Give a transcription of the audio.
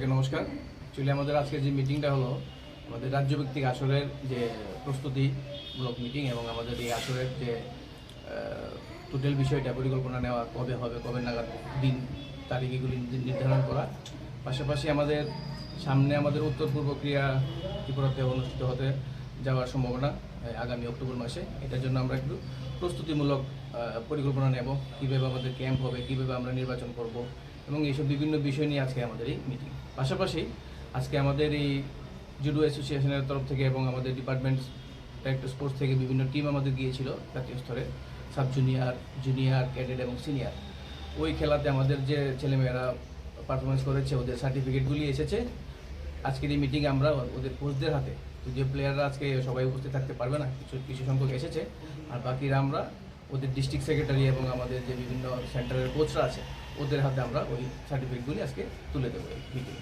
সবাইকে নমস্কার। অ্যাকচুয়ালি আমাদের আজকে যে মিটিংটা হলো, আমাদের রাজ্যভিত্তিক আসরের যে প্রস্তুতিমূলক মিটিং এবং আমাদের এই আসরের যে টোটাল বিষয়টা, পরিকল্পনা নেওয়া কবে হবে, কবে নাগাদ দিন তারিখ এগুলি নির্ধারণ করা। পাশাপাশি আমাদের সামনে আমাদের উত্তর পূর্ব ক্রিয়া ত্রিপুরাতে অনুষ্ঠিত হতে যাওয়ার সম্ভাবনা আগামী অক্টোবর মাসে। এটার জন্য আমরা একটু প্রস্তুতিমূলক পরিকল্পনা নেব। কীভাবে আমাদের ক্যাম্প হবে, কীভাবে আমরা নির্বাচন করব এবং এইসব বিভিন্ন বিষয় নিয়ে আজকে আমাদের এই মিটিং পাশাপাশি আজকে আমাদের এই জুডো অ্যাসোসিয়েশনের তরফ থেকে এবং আমাদের ডিপার্টমেন্ট ডাইরেক্টর স্পোর্টস থেকে বিভিন্ন টিম আমাদের গিয়েছিল জাতীয় স্তরে সাব জুনিয়র জুনিয়র ক্যাডেট এবং সিনিয়র ওই খেলাতে আমাদের যে ছেলেমেয়েরা পারফরমেন্স করেছে, ওদের সার্টিফিকেটগুলি এসেছে। আজকের এই মিটিংয়ে আমরা ওদের কোচদের হাতে। যে প্লেয়াররা আজকে সবাই উপস্থিত থাকতে পারবে না, কিছু কিছু সংখ্যক এসেছে। আর বাকিরা আমরা ওদের ডিস্ট্রিক্ট সেক্রেটারি এবং আমাদের যে বিভিন্ন সেন্টারের কোচরা আছে ওদের হাতে আমরা ওই সার্টিফিকেটগুলি আজকে তুলে দেবো মিটিংয়ে